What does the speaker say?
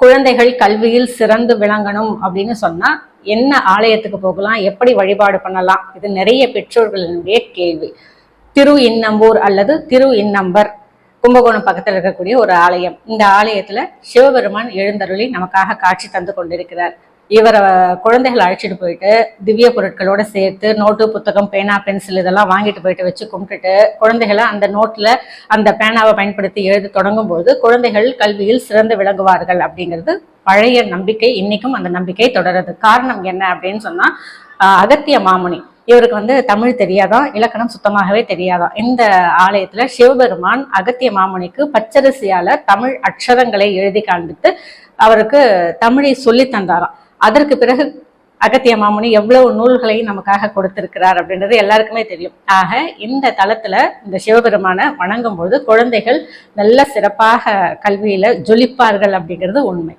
குழந்தைகள் கல்வியில் சிறந்து விளங்கணும் அப்படின்னு சொன்னா என்ன ஆலயத்துக்கு போகலாம் எப்படி வழிபாடு பண்ணலாம் இது நிறைய பெற்றோர்களினுடைய கேள்வி. திரு இன்னம்பூர் அல்லது திரு இன்னம்பர் கும்பகோணம் பக்கத்துல இருக்கக்கூடிய ஒரு ஆலயம். இந்த ஆலயத்துல சிவபெருமான் எழுந்தருளி நமக்காக காட்சி தந்து கொண்டிருக்கிறார். இவரை குழந்தைகளை அழைச்சிட்டு போயிட்டு திவ்ய பொருட்களோட சேர்த்து நோட்டு புத்தகம் பேனா பென்சில் இதெல்லாம் வாங்கிட்டு போயிட்டு வச்சு கும்பிட்டுட்டு குழந்தைகளை அந்த நோட்டில் அந்த பேனாவை பயன்படுத்தி எழுத தொடங்கும் போது குழந்தைகள் கல்வியில் சிறந்து விளங்குவார்கள் அப்படிங்கிறது பழைய நம்பிக்கை. இன்னைக்கும் அந்த நம்பிக்கை தொடருது. காரணம் என்ன அப்படின்னு சொன்னால் அகத்திய மாமுனி. இவருக்கு வந்து தமிழ் தெரியாதான் இலக்கணம் சுத்தமாகவே தெரியாதான் இந்த ஆலயத்துல சிவபெருமான் அகத்திய மாமுனிக்கு பச்சரிசியால தமிழ் அக்ஷரங்களை எழுதி காண்பித்து அவருக்கு தமிழை சொல்லி தந்தாராம். அதற்கு பிறகு அகத்திய மாமுனி எவ்வளவு நூல்களை நமக்காக கொடுத்திருக்கிறார் அப்படின்றது எல்லாருக்குமே தெரியும். ஆக இந்த தளத்துல இந்த சிவபெருமானை வணங்கும் பொழுது குழந்தைகள் நல்ல சிறப்பாக கல்வியில ஜொலிப்பார்கள் அப்படிங்கிறது உண்மை.